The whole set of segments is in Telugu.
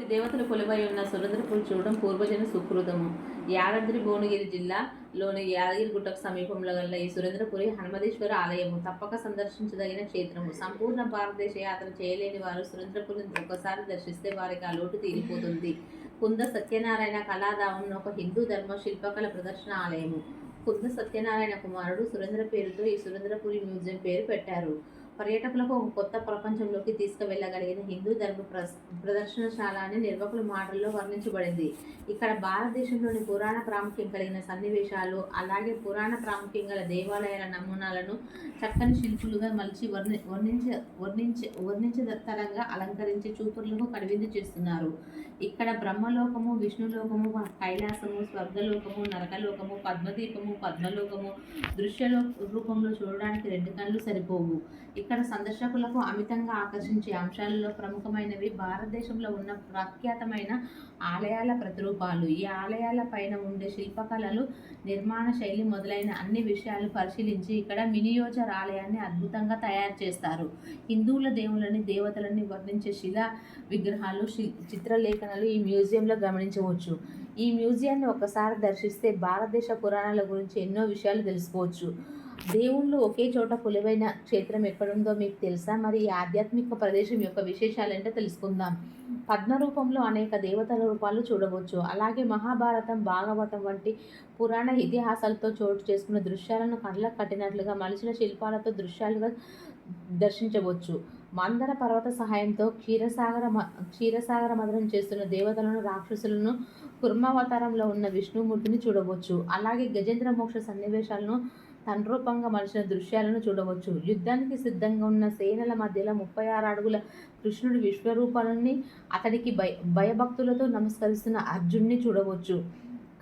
కోటి దేవతలు కొలువై ఉన్న సురేంద్రపూర్ చూడడం పూర్వజన సుకృతము. యాదాద్రి భువనగిరి జిల్లాలోని యాదగిరిగుట్టకు సమీపంలో గల ఈ సురేంద్రపురి హనుమదేశ్వర ఆలయము తప్పక సందర్శించదగిన క్షేత్రము. సంపూర్ణ భారతదేశ యాత్ర చేయలేని వారు సురేంద్రపురిని ఒకసారి దర్శిస్తే వారికి ఆ లోటు తీరిపోతుంది. కుంద సత్యనారాయణ కళాధామం ఒక హిందూ ధర్మ శిల్పకళ ప్రదర్శన ఆలయము. కుంద సత్యనారాయణ కుమారుడు సురేంద్ర పేరుతో ఈ సురేంద్రపురి మ్యూజియం పేరు పెట్టారు. పర్యాటకులకు ఒక కొత్త ప్రపంచంలోకి తీసుకువెళ్ళగలిగిన హిందూ ధర్మ ప్రదర్శనశాల అని నిర్వాహకుల మాటల్లో వర్ణించబడింది. ఇక్కడ భారతదేశంలోని పురాణ ప్రాముఖ్యం కలిగిన సన్నివేశాలు అలాగే పురాణ ప్రాముఖ్యం గల దేవాలయాల నమూనాలను చక్కని శిల్పులుగా మలిచి వర్ణి వర్ణించ వర్ణించ వర్ణించతరంగా అలంకరించి చూపులకు కనువిందు చేస్తున్నారు. ఇక్కడ బ్రహ్మలోకము విష్ణులోకము కైలాసము స్వర్గలోకము నరకలోకము పద్మదీపము పద్మలోకము దృశ్యలో రూపంలో చూడడానికి రెండు కళ్ళు సరిపోవు. ఇక్కడ సందర్శకులకు అమితంగా ఆకర్షించే అంశాలలో ప్రముఖమైనవి భారతదేశంలో ఉన్న ప్రఖ్యాతమైన ఆలయాల ప్రతిరూపాలు. ఈ ఆలయాల పైన ఉండే శిల్పకళలు నిర్మాణ శైలి మొదలైన అన్ని విషయాలు పరిశీలించి ఇక్కడ మినియోచర్ ఆలయాన్ని అద్భుతంగా తయారు చేస్తారు. హిందువుల దేవులని దేవతలని వర్ణించే శిలా విగ్రహాలు చిత్రలేఖనాలు ఈ మ్యూజియంలో గమనించవచ్చు. ఈ మ్యూజియాన్ని ఒకసారి దర్శిస్తే భారతదేశ పురాణాల గురించి ఎన్నో విషయాలు తెలుసుకోవచ్చు. దేవుళ్ళు ఒకే చోట కొలువైన క్షేత్రం ఎక్కడుందో మీకు తెలుసా? మరి ఈ ఆధ్యాత్మిక ప్రదేశం యొక్క విశేషాలంటే తెలుసుకుందాం. పద్మ రూపంలో అనేక దేవతల రూపాలు చూడవచ్చు. అలాగే మహాభారతం భాగవతం వంటి పురాణ ఇతిహాసాలతో చోటు చేసుకున్న దృశ్యాలను కళ్ళకు కట్టినట్లుగా మలిచిన శిల్పాలతో దృశ్యాలుగా దర్శించవచ్చు. మందర పర్వత సహాయంతో క్షీరసాగర మ- క్షీరసాగర మదనం చేస్తున్న దేవతలను రాక్షసులను కుర్మావతారంలో ఉన్న విష్ణుమూర్తిని చూడవచ్చు. అలాగే గజేంద్ర మోక్ష సన్నివేశాలను తన్రూపంగా మలిచిన దృశ్యాలను చూడవచ్చు. యుద్ధానికి సిద్ధంగా ఉన్న సేనల మధ్యలో ముప్పై ఆరు అడుగుల కృష్ణుడి విశ్వరూపాలని అతడికి భయ భయభక్తులతో నమస్కరిస్తున్న అర్జున్ని చూడవచ్చు.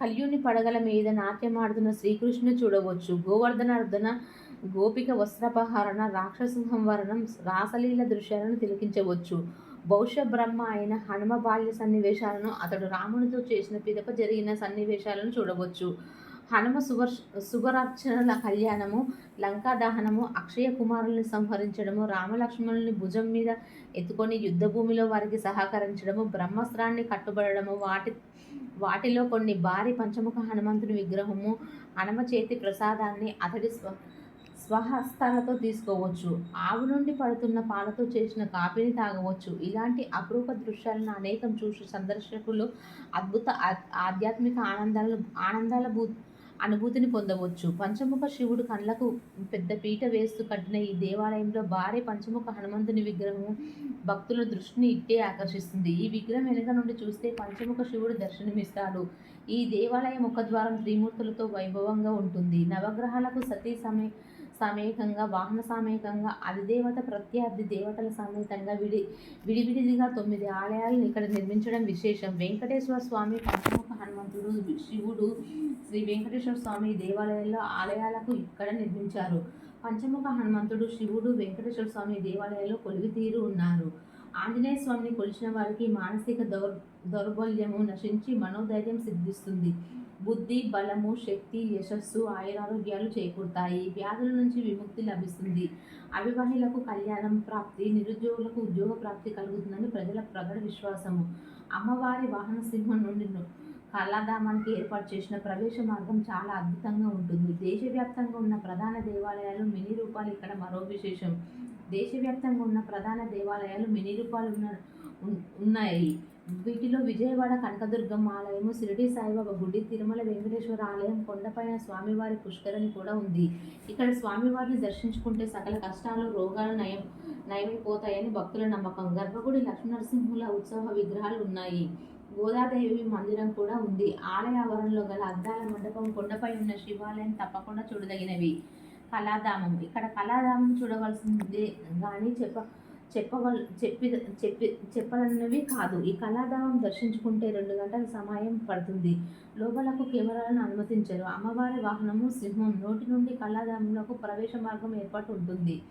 కలియుని పడగల మీద నాట్యమాడుతున్న శ్రీకృష్ణుని చూడవచ్చు. గోవర్ధనార్ధన గోపిక వస్త్రపహరణ రాక్షస సంవరణం రాసలీల దృశ్యాలను తిలకించవచ్చు. బహుశ బ్రహ్మ అయిన హనుమ బాల్య సన్నివేశాలను అతడు రామునితో చేసిన పిదప జరిగిన సన్నివేశాలను చూడవచ్చు. హనుమ సువర్ సుగరార్చనల కళ్యాణము లంకా దహనము అక్షయ కుమారుల్ని సంహరించడము రామలక్ష్మణుల్ని భుజం మీద ఎత్తుకొని యుద్ధభూమిలో వారికి సహకరించడము బ్రహ్మాస్త్రాన్ని కట్టుబడము వాటి వాటిలో కొన్ని భారీ పంచముఖ హనుమంతుని విగ్రహము హనుమ చేతి ప్రసాదాన్ని అతడి స్వ స్వహస్తాలతో తీసుకోవచ్చు. ఆవు నుండి పడుతున్న పాలతో చేసిన కాఫీని తాగవచ్చు. ఇలాంటి అపరూప దృశ్యాలను అనేకం చూసి సందర్శకులు అద్భుత ఆధ్యాత్మిక ఆనందాలు ఆనందాల భూ అనుభూతిని పొందవచ్చు. పంచముఖ శివుడు కళ్ళకు పెద్ద పీట వేస్తూ కట్టిన ఈ దేవాలయంలో భారీ పంచముఖ హనుమంతుని విగ్రహం భక్తుల దృష్టిని ఇట్టే ఆకర్షిస్తుంది. ఈ విగ్రహం వెనుక నుండి చూస్తే పంచముఖ శివుడు దర్శనమిస్తాడు. ఈ దేవాలయం ముఖద్వారం త్రిమూర్తులతో వైభవంగా ఉంటుంది. నవగ్రహాలకు సతీ సమయ సమేకంగా వాహన సమేకంగా అధిదేవత ప్రత్యర్థి దేవతల సమేతంగా విడి విడివిడిదిగా తొమ్మిది ఆలయాలను ఇక్కడ నిర్మించడం విశేషం. వెంకటేశ్వర స్వామి పంచముఖ హనుమంతుడు శివుడు శ్రీ వెంకటేశ్వర స్వామి దేవాలయాల్లో ఆలయాలకు ఇక్కడ నిర్మించారు. పంచముఖ హనుమంతుడు శివుడు వెంకటేశ్వర స్వామి దేవాలయాల్లో కొలివితీరు ఉన్నారు. ఆంజనేయ స్వామిని కొలిచిన వారికి మానసిక దౌర్ దౌర్బల్యము నశించి మనోధైర్యం సిద్ధిస్తుంది. బుద్ధి బలము శక్తి యశస్సు ఆయురారోగ్యాలు చేకూరుతాయి. వ్యాధుల నుంచి విముక్తి లభిస్తుంది. అవివాహిలకు కళ్యాణం ప్రాప్తి నిరుద్యోగులకు ఉద్యోగ ప్రాప్తి కలుగుతుందని ప్రజల ప్రగడ విశ్వాసము. అమ్మవారి వాహన సింహం నుండి కళాధామానికి ఏర్పాటు చేసిన ప్రవేశ మార్గం చాలా అద్భుతంగా ఉంటుంది. దేశవ్యాప్తంగా ఉన్న ప్రధాన దేవాలయాలు మినీ రూపాలు ఇక్కడ మరో విశేషం. దేశవ్యాప్తంగా ఉన్న ప్రధాన దేవాలయాలు మినీ రూపాలు ఉన్న ఉన్- ఉన్నాయి. వీటిలో విజయవాడ కనకదుర్గమ్మ ఆలయము షిరిడి సాయిబాబా గుడి తిరుమల వెంకటేశ్వర ఆలయం కొండపైన స్వామివారి పుష్కరిణి కూడా ఉంది. ఇక్కడ స్వామివారిని దర్శించుకుంటే సకల కష్టాలు రోగాలు నయం నయమైపోతాయని భక్తుల నమ్మకం. గర్భగుడి లక్ష్మీనరసింహుల ఉత్సవ విగ్రహాలు ఉన్నాయి. గోదాదేవి మందిరం కూడా ఉంది. ఆలయ ఆవరణలో గల అద్దాల మండపం కొండపై ఉన్న శివాలయం తప్పకుండా చూడదగినవి. కళాధామం. ఇక్కడ కళాధామం చూడవలసిందే కానీ చెప్ప చెప్పవల్ చెప్పి చెప్పి చెప్పనవి కాదు. ఈ కళాధామం దర్శించుకుంటే రెండు గంటల సమయం పడుతుంది. లోపలకు కెమెరాలను అనుమతించరు. అమ్మవారి వాహనము సింహం నోటి నుండి కళాధామంలోకి ప్రవేశ మార్గం ఏర్పాటు ఉంటుంది.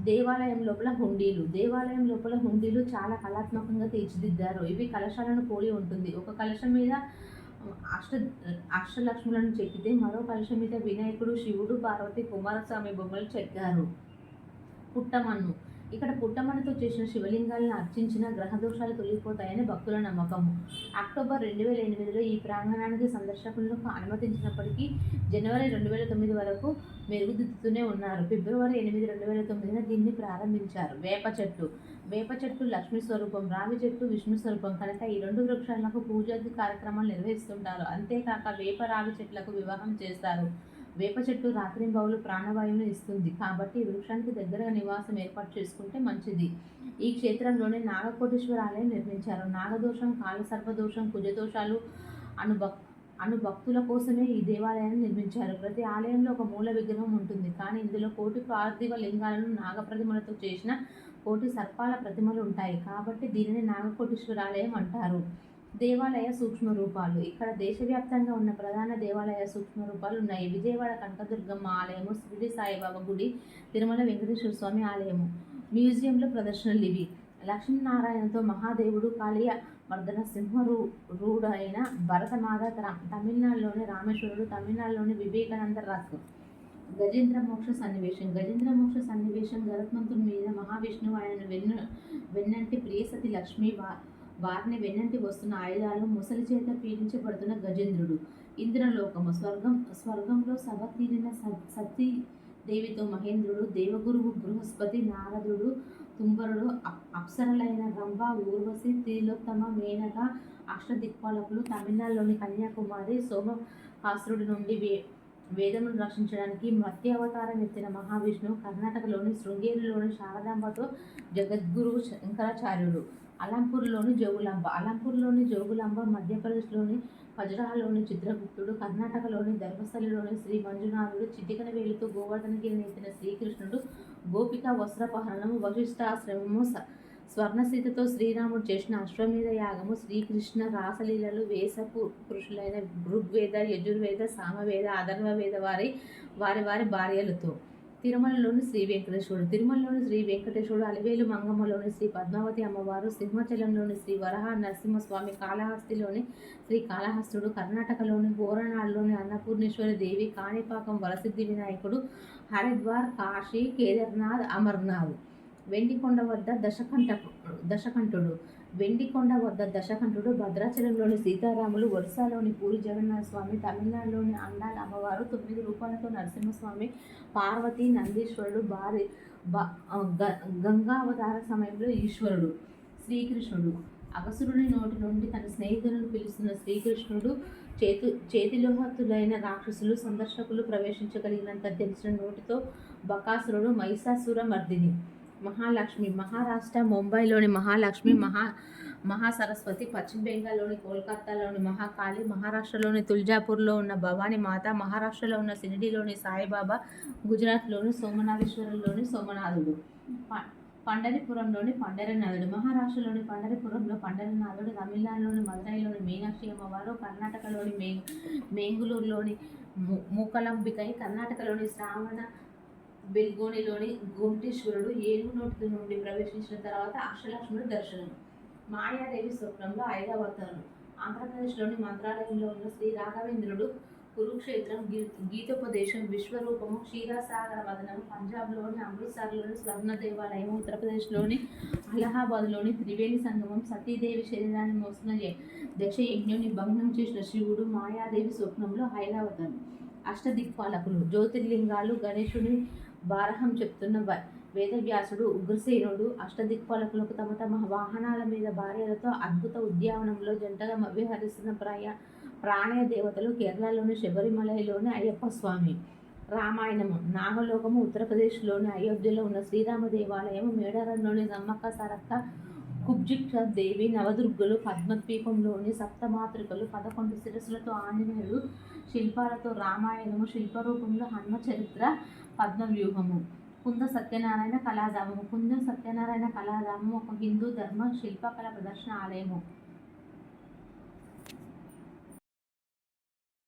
దేవాలయం లోపల హుండీలు. దేవాలయం లోపల హుండీలు చాలా కళాత్మకంగా తీర్చిదిద్దారు. ఇవి కలశాలను పోలి ఉంటుంది. ఒక కలశం మీద అష్ట అష్టలక్ష్ములను చెక్కితే మరో కలశం మీద వినాయకుడు శివుడు పార్వతి కుమారస్వామి బొమ్మలు చెక్కారు. పుట్టమన్ను. ఇక్కడ పుట్టమణితో చేసిన శివలింగాలను అర్చించిన గ్రహదోషాలు తొలగిపోతాయని భక్తుల నమ్మకం. అక్టోబర్ రెండు వేల ఎనిమిదిలో ఈ ప్రాంగణానికి సందర్శకులకు అనుమతించినప్పటికీ జనవరి రెండు వేల తొమ్మిది వరకు మెరుగుదిద్దుతూనే ఉన్నారు. ఫిబ్రవరి ఎనిమిది రెండు వేల తొమ్మిదిన దీన్ని ప్రారంభించారు. వేప చెట్టు. వేప చెట్టు లక్ష్మీ స్వరూపం రావి చెట్టు విష్ణు స్వరూపం కనుక ఈ రెండు వృక్షాలకు పూజాది కార్యక్రమాలు నిర్వహిస్తుంటారు. అంతేకాక వేప రావి చెట్లకు వివాహం చేస్తారు. వేప చెట్టు రాత్రింబవులు ప్రాణవాయువును ఇస్తుంది. కాబట్టి వృక్షానికి దగ్గరగా నివాసం ఏర్పాటు చేసుకుంటే మంచిది. ఈ క్షేత్రంలోనే నాగకోటేశ్వర ఆలయం నిర్మించారు. నాగదోషం కాలసర్పదోషం కుజదోషాలు అనుభక్ అను భక్తుల కోసమే ఈ దేవాలయాన్ని నిర్మించారు. ప్రతి ఆలయంలో ఒక మూల విగ్రహం ఉంటుంది. కానీ ఇందులో కోటి పార్థివ లింగాలను నాగప్రతిమలతో చేసిన కోటి సర్పాల ప్రతిమలు ఉంటాయి. కాబట్టి దీనిని నాగకోటేశ్వర ఆలయం అంటారు. దేవాలయ సూక్ష్మ రూపాలు ఇక్కడ దేశవ్యాప్తంగా ఉన్న ప్రధాన దేవాలయ సూక్ష్మ రూపాలు ఉన్నాయి. విజయవాడ కనకదుర్గమ్మ ఆలయము శ్రీ సాయిబాబా గుడి తిరుమల వెంకటేశ్వర స్వామి ఆలయము. మ్యూజియంలో ప్రదర్శనలు ఇవి లక్ష్మీనారాయణతో మహాదేవుడు కాళీయ మర్దన సింహరూ రూడైన భరతమాత తమిళనాడులోని రామేశ్వరుడు తమిళనాడులోని వివేకానంద రాసు గజేంద్ర మోక్ష సన్నివేశం. గజేంద్ర మోక్ష సన్నివేశం గరుత్మంతుడి మీద మహావిష్ణువు ఆయన వెన్ను వెన్నంటి ప్రియసతి లక్ష్మి వా వారిని వెన్నంటి వస్తున్న ఆయుధాలు ముసలి చేత పీడించబడుతున్న గజేంద్రుడు. ఇంద్రలోకము. స్వర్గం స్వర్గంలో సభ తీరిన సతీ దేవితో మహేంద్రుడు దేవగురువు బృహస్పతి నారదుడు తుంబరుడు అప్- అప్సరలైన రంభ ఊర్వశి త్రిలోత్తమ మేనక అష్టదిక్పాలకులు తమిళనాడులోని కన్యాకుమారి సోమహాసురుడి నుండి వే వేదమును రక్షించడానికి మత్స్యావతారం ఎత్తిన మహావిష్ణువు కర్ణాటకలోని శృంగేరిలోని శారదాంబతో జగద్గురువు శంకరాచార్యుడు. అలంపూర్లోని జోగులాంబ. అలంపూర్లోని జోగులాంబ మధ్యప్రదేశ్లోని ఖజురాహలోని చిత్రగుప్తుడు కర్ణాటకలోని ధర్మస్థలిలోని శ్రీ మంజునాథుడు చిటికన వేలుతో గోవర్ధనగిరిని ఎత్తిన శ్రీకృష్ణుడు గోపిక వస్త్రపహరణము వశిష్ఠాశ్రమము స- స్వర్ణసీతతో శ్రీరాముడు చేసిన అశ్వమేధ యాగము శ్రీకృష్ణ రాసలీలలు వేసపు పురుషులైన ఋగ్వేద యజుర్వేద సామవేద అధర్వవేద వారి వారి వారి భార్యలతో. తిరుమలలోని శ్రీ వెంకటేశ్వరుడు. తిరుమలలోని శ్రీ వెంకటేశ్వరుడు అలివేలు మంగమ్మలోని శ్రీ పద్మావతి అమ్మవారు సింహాచలంలోని శ్రీ వరహ నరసింహస్వామి కాళహస్తిలోని శ్రీ కాళహస్తుడు కర్ణాటకలోని హోరనాడులోని అన్నపూర్ణేశ్వరి దేవి కాణిపాకం వరసిద్ధి వినాయకుడు హరిద్వార్ కాశీ కేదార్నాథ్ అమర్నాథ్. వెండికొండ వద్ద దశకంఠ దశకంఠుడు. వెండికొండ వద్ద దశకంఠుడు భద్రాచలంలోని సీతారాములు ఒరిస్సాలోని పూరి జగన్నాథ స్వామి తమిళనాడులోని అండాల అమ్మవారు తొమ్మిది రూపాయలతో నరసింహస్వామి పార్వతి నందీశ్వరుడు భారీ గంగావతార సమయంలో ఈశ్వరుడు శ్రీకృష్ణుడు. అగసురుని నోటి నుండి తన స్నేహితులను పిలుస్తున్న శ్రీకృష్ణుడు చేతు చేతిలోహతులైన రాక్షసులు సందర్శకులు ప్రవేశించగలిగినంత తెలిసిన నోటితో బకాసురుడు మహిషాసుర మర్దిని. మహాలక్ష్మి మహారాష్ట్ర ముంబైలోని మహాలక్ష్మి మహా మహాసరస్వతి పశ్చిమ బెంగాల్లోని కోల్కతాలోని మహాకాళి మహారాష్ట్రలోని తుల్జాపూర్లో ఉన్న భవానీ మాత మహారాష్ట్రలో ఉన్న సిరిడిలోని సాయిబాబా గుజరాత్లోని సోమనాథేశ్వరంలోని సోమనాథుడు. ప- పండరిపురంలోని పండరనాథుడు మహారాష్ట్రలోని పండరిపురంలో పండరనాథుడు తమిళనాడులోని మదురైలోని మీనాక్షి అమ్మవారు కర్ణాటకలోని మే మేంగులూరులోని ము- మూకలంబికై కర్ణాటకలోని శ్రావణ బెల్గోనిలోని గోమటేశ్వరుడు ఏనుగు నోటి నుండి ప్రవేశించిన తర్వాత అక్షలక్ష్ముడు దర్శనం మాయాదేవి స్వప్నంలో ఐదవ అవతారం ఆంధ్రప్రదేశ్లోని మంత్రాలయంలో ఉన్న శ్రీ రాఘవేంద్రుడు కురుక్షేత్రం గీ గీతోపదేశం విశ్వరూపము క్షీరసాగర వదనం పంజాబ్లోని అమృత్సర్లోని స్వర్ణ దేవాలయం ఉత్తరప్రదేశ్లోని అలహాబాద్లోని త్రివేణి సంగమం సతీదేవి శరీరాన్ని మోసిన దక్ష యజ్ఞుని భగ్నం చేసిన శివుడు మాయాదేవి స్వప్నంలో హైరావతారం అష్టదిక్పాలకులు జ్యోతిర్లింగాలు గణేశుని బారహం చెప్తున్న వేదవ్యాసుడు ఉగ్రసేనుడు అష్టదిక్పాలకులకు తమ తమ వాహనాల మీద భార్యలతో అద్భుత ఉద్యానంలో జంటగా విహరిస్తున్న ప్రాయ ప్రాణయ దేవతలు కేరళలోని శబరిమలయలోని అయ్యప్ప స్వామి. రామాయణము నాగలోకము ఉత్తరప్రదేశ్లోని అయోధ్యలో ఉన్న శ్రీరామ దేవాలయము మేడారంలోని సమ్మక్క సారక్క కుబ్జిక్ష దేవి నవదుర్గలు పద్మద్వీపంలోని సప్తమాతృకలు పదకొండు శిరస్సులతో ఆంజనేయుడు శిల్పాలతో రామాయణము శిల్పరూపంలో హనుమ చరిత్ర పద్మవ్యూహము. కుంద సత్యనారాయణ కళాధామము. కుంద సత్యనారాయణ కళాధామము ఒక హిందూ ధర్మ శిల్పకళ ప్రదర్శన ఆలయము.